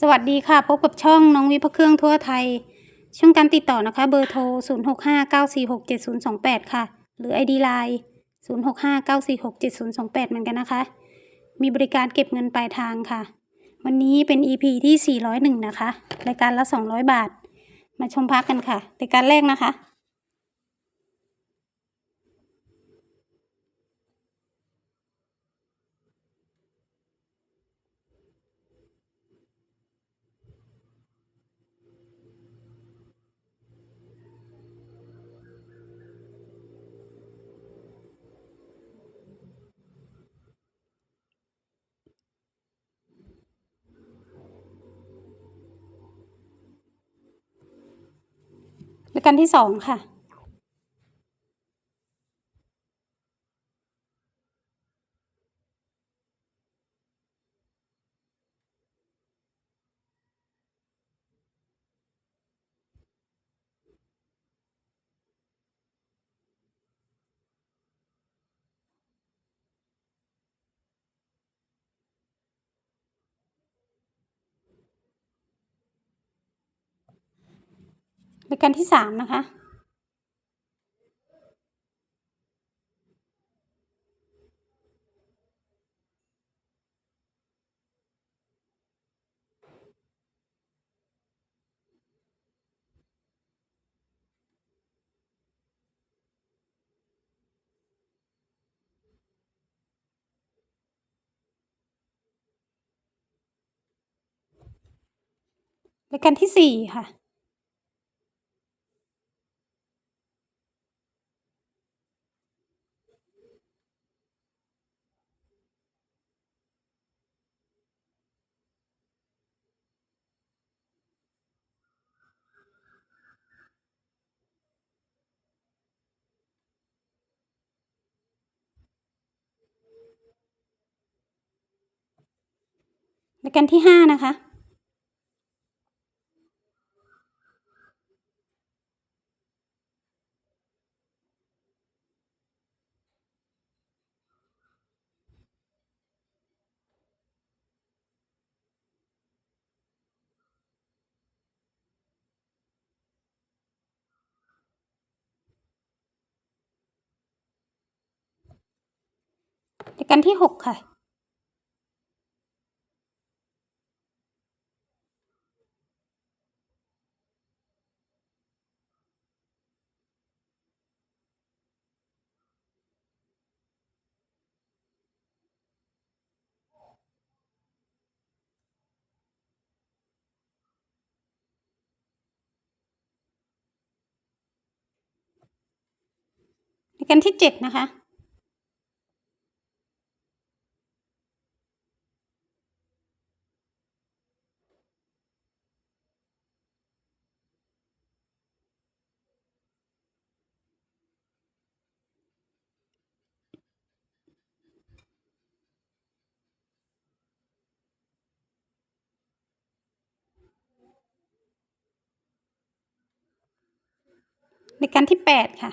สวัสดีค่ะ พบกับช่องน้องวิพเครื่องทั่วไทย ช่องการติดต่อนะคะ เบอร์โทร 0659467028 ค่ะ หรือ ID Line 0659467028 เหมือนกันนะคะ มีบริการเก็บเงินปลายทางค่ะ วันนี้เป็น EP ที่ 401 นะคะ รายการละ 200 บาท มาชมพักกันค่ะรายการแรกนะคะ รายการที่สองค่ะ รายการที่สามนะคะ รายการที่สี่ค่ะ รายการที่ห้านะคะรายการที่หกค่ะ รายการที่เจ็ดนะคะรายการที่แปดค่ะ